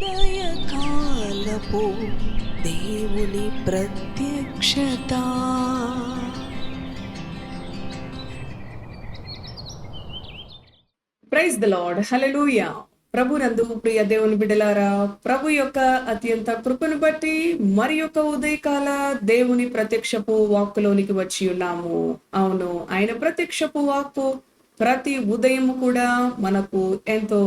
ఉదయకాలపు దేవుని ప్రత్యక్షత. ప్రైజ్ ద లార్డ్ హలెలూయా ప్రభు నందు ప్రియ దేవుని బిడలారా ప్రభు యొక్క అత్యంత కృపను బట్టి మరి యొక్క ఉదయకాల దేవుని ప్రత్యక్షపు వాక్కులోనికి వచ్చి ఉన్నాము. అవును ఆయన ప్రత్యక్షపు వాక్కు ప్రతి ఉదయం కూడా మనకు ఎంతో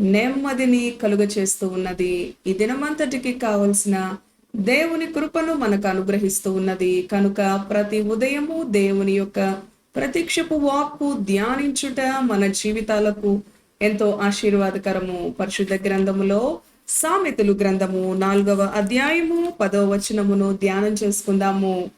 నెమ్మదిని కలుగ చేస్తూ ఉన్నది. ఈ దినమంతటికి కావలసిన దేవుని కృపను మనకు అనుగ్రహిస్తూ ఉన్నది. కనుక ప్రతి ఉదయము దేవుని యొక్క ప్రత్యక్షపు వాక్కు ధ్యానించుట మన జీవితాలకు ఎంతో ఆశీర్వాదకరము. పరిశుద్ధ గ్రంథములో సామెతలు గ్రంథము నాలుగవ అధ్యాయము పదవ వచనమును ధ్యానం చేసుకుందాము.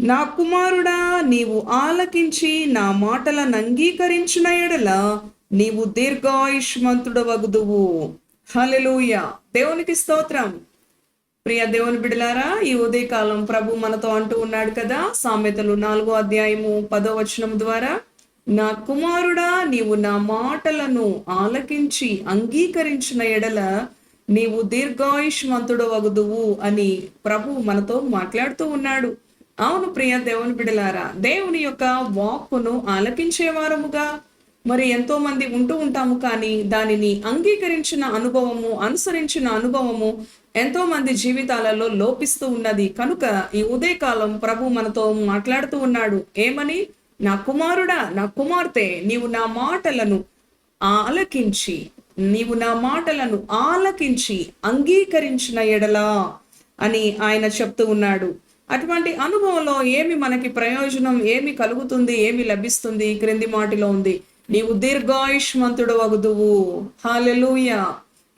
నా కుమారుడా నీవు ఆలకించి నా మాటలను అంగీకరించిన ఎడల నీవు దీర్ఘాయుష్మంతుడవగుదువు. హలెలూయ దేవునికి స్తోత్రం. ప్రియ దేవుని బిడలారా ఈ ఉదయకాలం ప్రభు మనతో అంటూ ఉన్నాడు కదా సామెతలు నాలుగో అధ్యాయము పదో వచనం ద్వారా నా కుమారుడా నీవు నా మాటలను ఆలకించి అంగీకరించిన ఎడల నీవు దీర్ఘాయుష్మంతుడు వగుదువు అని ప్రభు మనతో మాట్లాడుతూ ఉన్నాడు. అవును ప్రియ దేవుని బిడలారా దేవుని యొక్క వాక్కును ఆలకించేవారముగా మరి ఎంతో మంది ఉంటూ ఉంటాము కానీ దానిని అంగీకరించిన అనుభవము అనుసరించిన అనుభవము ఎంతో మంది జీవితాలలో లోపిస్తూ ఉన్నది. కనుక ఈ ఉదయకాలం ప్రభు మనతో మాట్లాడుతూ ఉన్నాడు. ఏమని? నా కుమారుడా నా కుమార్తె నీవు నా మాటలను ఆలకించి నీవు నా మాటలను ఆలకించి అంగీకరించిన ఎడలా అని ఆయన చెప్తూ ఉన్నాడు. అటువంటి అనుభవంలో ఏమి మనకి ప్రయోజనం ఏమి కలుగుతుంది ఏమి లభిస్తుంది? క్రింది మాటిలో ఉంది. నీవు దీర్ఘాయుష్మంతుడవగుదువు. హాలెలూయ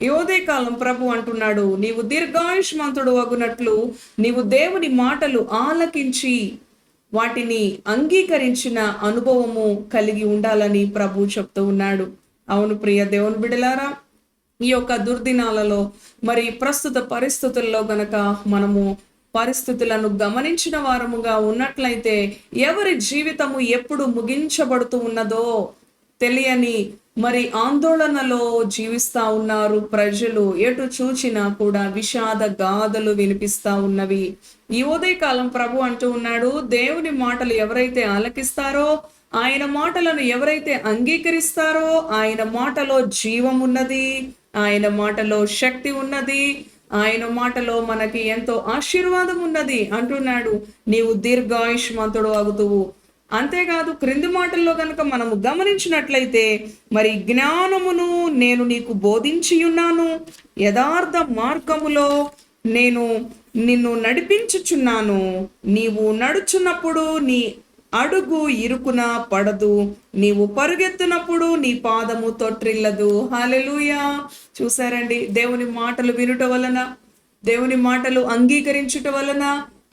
యోదే కాలం ప్రభు అంటున్నాడు నీవు దీర్ఘాయుష్మంతుడు అగునట్లు నీవు దేవుని మాటలు ఆలకించి వాటిని అంగీకరించిన అనుభవము కలిగి ఉండాలని ప్రభు చెప్తూ ఉన్నాడు. అవును ప్రియ దేవుని బిడలారా ఈ యొక్క దుర్దినాలలో మరి ప్రస్తుత పరిస్థితుల్లో గనక మనము పరిస్థితులను గమనించిన వారముగా ఉన్నట్లయితే ఎవరి జీవితము ఎప్పుడు ముగించబడుతూ ఉన్నదో తెలియని మరి ఆందోళనలో జీవిస్తా ఉన్నారు ప్రజలు. ఎటు చూచినా కూడా విషాద గాథలు వినిపిస్తా ఉన్నవి. ఈ ఉదయకాలం ప్రభు అంటూ ఉన్నాడు దేవుని మాటలు ఎవరైతే ఆలకిస్తారో ఆయన మాటలను ఎవరైతే అంగీకరిస్తారో ఆయన మాటలో జీవం ఉన్నది ఆయన మాటలో శక్తి ఉన్నది ఆయన మాటలో మనకి ఎంతో ఆశీర్వాదం ఉన్నది అంటున్నాడు. నీవు దీర్ఘాయుష్మంతుడు అగుతువు అంతేకాదు క్రింది మాటల్లో కనుక మనము గమనించినట్లయితే మరి జ్ఞానమును నేను నీకు బోధించి ఉన్నాను యథార్థ మార్గములో నేను నిన్ను నడిపించుచున్నాను నీవు నడుచున్నప్పుడు నీ అడుగు ఇరుకున పడదు నీవు పరుగెత్తునప్పుడు నీ పాదము తొట్రిల్లదు హాలెలూయా చూసారండి దేవుని మాటలు వినుట వలన దేవుని మాటలు అంగీకరించుట వలన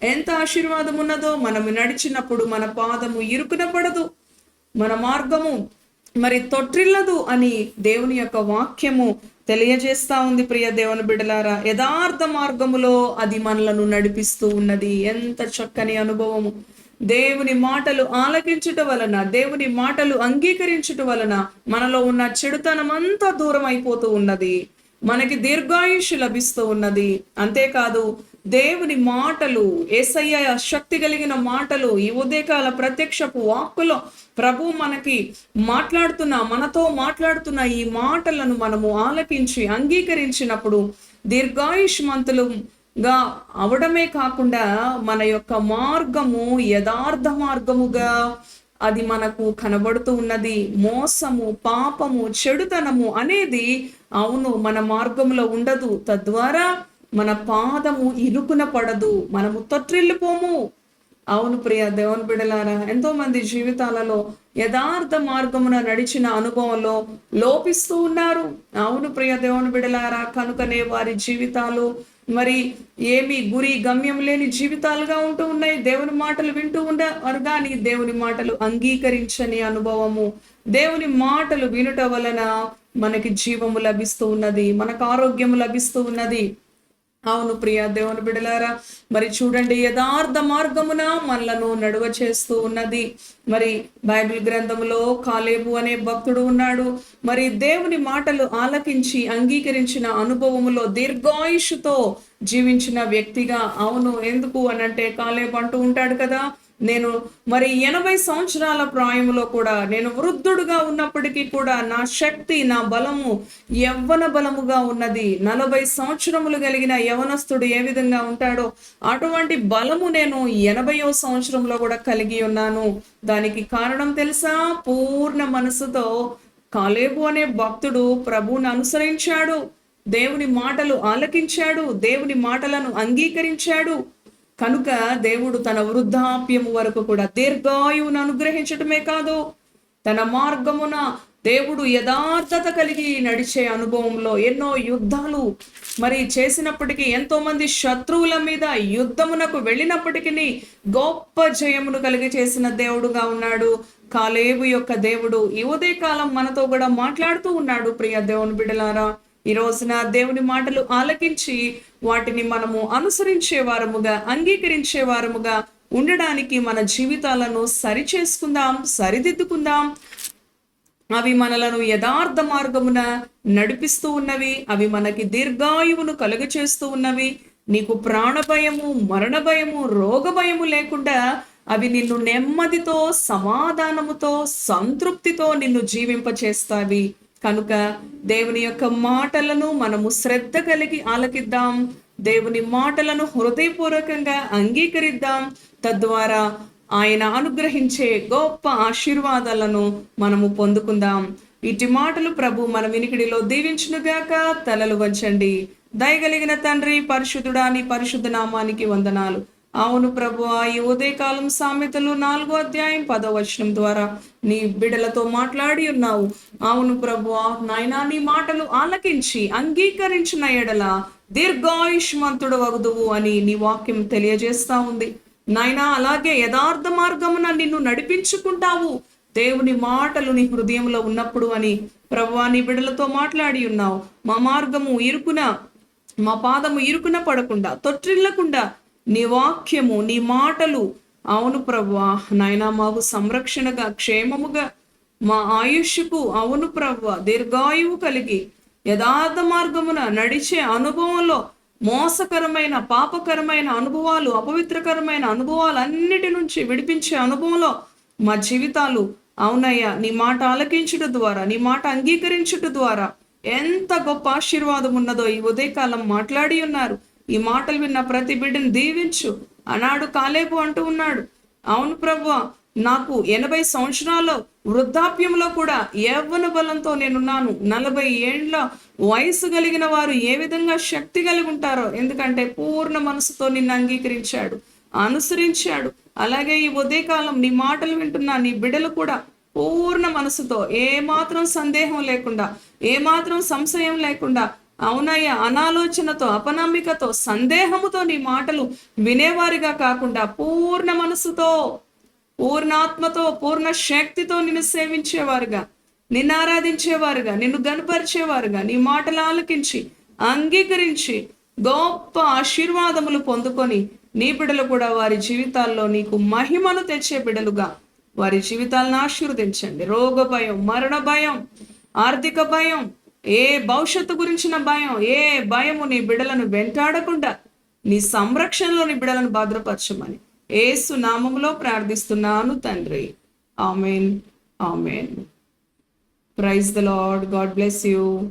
ఎంత ఆశీర్వాదం ఉన్నదో మనము నడిచినప్పుడు మన పాదము ఇరుకున పడదు మన మార్గము మరి తొట్రిల్లదు అని దేవుని యొక్క వాక్యము తెలియజేస్తా ఉంది ప్రియ దేవుని బిడలారా యథార్థ మార్గములో అది మనలను నడిపిస్తూ ఉన్నది. ఎంత చక్కని అనుభవము. దేవుని మాటలు ఆలకించుట వలన దేవుని మాటలు అంగీకరించుట వలన మనలో ఉన్న చెడుతనం అంతా దూరం అయిపోతూ ఉన్నది. మనకి దీర్ఘాయుష్ లభిస్తూ ఉన్నది. అంతేకాదు దేవుని మాటలు ఏసయ్య శక్తి కలిగిన మాటలు ఈ ఉదయకాల ప్రత్యక్షపు వాక్కులో ప్రభు మనకి మాట్లాడుతున్న మనతో మాట్లాడుతున్న ఈ మాటలను మనము ఆలకించి అంగీకరించినప్పుడు దీర్ఘాయుష్మంతులుగా అవడమే కాకుండా మన యొక్క మార్గము యథార్థ మార్గముగా అది మనకు కనబడుతూ ఉన్నది. మోసము పాపము చెడుతనము అనేది అవును మన మార్గంలో ఉండదు. తద్వారా మన పాదము ఇరుకున పడదు. మనము తొట్టిల్లిపోము. అవును ప్రియ దేవుని బిడలారా ఎంతో మంది జీవితాలలో యథార్థ మార్గమున నడిచిన అనుభవంలో లోపిస్తూ ఉన్నారు. అవును ప్రియ దేవుని బిడలారా కనుకనే వారి జీవితాలు మరి ఏమి గురి గమ్యం లేని జీవితాలుగా ఉంటూ ఉన్నాయి. దేవుని మాటలు వింటూ ఉండేవారు కానీ దేవుని మాటలు అంగీకరించని అనుభవము. దేవుని మాటలు వినుట వలన మనకి జీవము లభిస్తూ ఉన్నది. మనకు ఆరోగ్యము లభిస్తూ ఉన్నది. అవును ప్రియ దేవుని బిడలారా మరి చూడండి యథార్థ మార్గమున మనలను నడువ చేస్తూ ఉన్నది. మరి బైబిల్ గ్రంథములో కాలేబు అనే భక్తుడు ఉన్నాడు. మరి దేవుని మాటలు ఆలకించి అంగీకరించిన అనుభవములో దీర్ఘాయుషుతో జీవించిన వ్యక్తిగా అవును. ఎందుకు అనంటే కాలేబు అంటూ ఉంటాడు కదా నేను మరి ఎనభై సంవత్సరాల ప్రాయంలో కూడా నేను వృద్ధుడుగా ఉన్నప్పటికీ కూడా నా శక్తి నా బలము యవ్వన బలముగా ఉన్నది. నలభై సంవత్సరములు కలిగిన యవనస్తుడు ఏ విధంగా ఉంటాడో అటువంటి బలము నేను ఎనభయో సంవత్సరంలో కూడా కలిగి ఉన్నాను. దానికి కారణం తెలుసా? పూర్ణ మనసుతో కాలేబు అనే భక్తుడు ప్రభువును అనుసరించాడు. దేవుని మాటలు ఆలకించాడు. దేవుని మాటలను అంగీకరించాడు. కనుక దేవుడు తన వృద్ధాప్యము వరకు కూడా దీర్ఘాయువును అనుగ్రహించటమే కాదు తన మార్గమున దేవుడు యథార్థత కలిగి నడిచే అనుభవంలో ఎన్నో యుద్ధాలు మరి చేసినప్పటికీ ఎంతో మంది శత్రువుల మీద యుద్ధమునకు వెళ్ళినప్పటికీ గొప్ప జయమును కలిగి చేసిన దేవుడుగా ఉన్నాడు. కాలేబు యొక్క దేవుడు ఈ ఉదయకాలం మనతో కూడా మాట్లాడుతూ ఉన్నాడు ప్రియ దేవుని బిడలారా. ఈ రోజున దేవుని మాటలు ఆలకించి వాటిని మనము అనుసరించే వారముగా అంగీకరించే వారముగా ఉండడానికి మన జీవితాలను సరి చేసుకుందాం సరిదిద్దుకుందాం. అవి మనలను యథార్థ మార్గమున నడిపిస్తూ ఉన్నవి అవి మనకి దీర్ఘాయువును కలుగ చేస్తూ ఉన్నవి. నీకు ప్రాణ భయము మరణ భయము రోగ భయము లేకుండా అవి నిన్ను నెమ్మదితో సమాధానముతో సంతృప్తితో నిన్ను జీవింపచేస్తావి కనుక దేవుని యొక్క మాటలను మనము శ్రద్ధ కలిగి ఆలకిద్దాం. దేవుని మాటలను హృదయపూర్వకంగా అంగీకరిద్దాం. తద్వారా ఆయన అనుగ్రహించే గొప్ప ఆశీర్వాదాలను మనము పొందుకుందాం. ఇటు మాటలు ప్రభు మన వినికిడిలో దీవించునుగాక తలలు వంచండి. దయగలిగిన తండ్రి పరిశుద్ధుడా నీ పరిశుద్ధ నామానికి వందనాలు. అవును ప్రభు ఈ ఉదయకాలం సామెతలు నాలుగో అధ్యాయం పదో వచనం ద్వారా నీ బిడలతో మాట్లాడి ఉన్నావు. అవును ప్రభు నాయనా నీ మాటలు ఆలకించి అంగీకరించిన ఎడల దీర్ఘాయుష్మంతుడు వగుదువు అని నీ వాక్యం తెలియజేస్తా ఉంది. నాయనా అలాగే యథార్థ మార్గమున నిన్ను నడిపించుకుంటావు. దేవుని మాటలు నీ హృదయంలో ఉన్నప్పుడు అని ప్రభువా నీ బిడలతో మాట్లాడి ఉన్నావు. మా మార్గము ఇరుకున మా పాదము ఇరుకున పడకుండా తొట్టిల్లకుండా నీ వాక్యము నీ మాటలు. అవును ప్రవ్వా నాయన మాకు సంరక్షణగా క్షేమముగా మా ఆయుష్కు అవును ప్రవ్వ దీర్ఘాయువు కలిగి యథార్థ మార్గమున నడిచే అనుభవంలో మోసకరమైన పాపకరమైన అనుభవాలు అపవిత్రకరమైన అనుభవాలు అన్నిటి నుంచి విడిపించే అనుభవంలో మా జీవితాలు అవునయ్యా. నీ మాట ఆలకించుట ద్వారా నీ మాట అంగీకరించుట ద్వారా ఎంత గొప్ప ఆశీర్వాదం ఉన్నదో ఈ ఉదయకాలం మాట్లాడి ఉన్నారు. ఈ మాటలు విన్న ప్రతి బిడ్డను దీవించు. అనాడు కాలేపు అంటూ ఉన్నాడు. అవును ప్రభు నాకు ఎనభై సంవత్సరాలు వృద్ధాప్యంలో కూడా యవ్వన బలంతో నేనున్నాను. నలభై ఏండ్ల వయసు కలిగిన వారు ఏ విధంగా శక్తి కలిగి ఉంటారో ఎందుకంటే పూర్ణ మనసుతో నిన్ను అంగీకరించాడు అనుసరించాడు. అలాగే ఈ ఉదయకాలం నీ మాటలు వింటున్న నీ బిడలు కూడా పూర్ణ మనసుతో ఏ మాత్రం సందేహం లేకుండా ఏ మాత్రం సంశయం లేకుండా అవునయ్య అనాలోచనతో అపనమ్మికతో సందేహముతో నీ మాటలు వినేవారిగా కాకుండా పూర్ణ మనసుతో పూర్ణాత్మతో పూర్ణ శక్తితో నిన్ను సేవించేవారుగా నిన్ను ఆరాధించేవారుగా నిన్ను గనపరిచేవారుగా నీ మాటలు ఆలకించి అంగీకరించి గొప్ప ఆశీర్వాదములు పొందుకొని నీ బిడలు కూడా వారి జీవితాల్లో నీకు మహిమను తెచ్చే బిడలుగా వారి జీవితాలను ఆశీర్వదించండి. రోగ భయం మరణ భయం ఆర్థిక భయం ఏ భవిష్యత్తు గురించిన భయం ఏ భయము నీ బిడలను వెంటాడకుండా నీ సంరక్షణలో నీ బిడలను భద్రపరచమని ఏసు నామములో ప్రార్థిస్తున్నాను తండ్రి. Amen. Amen. Praise the Lord. God bless you.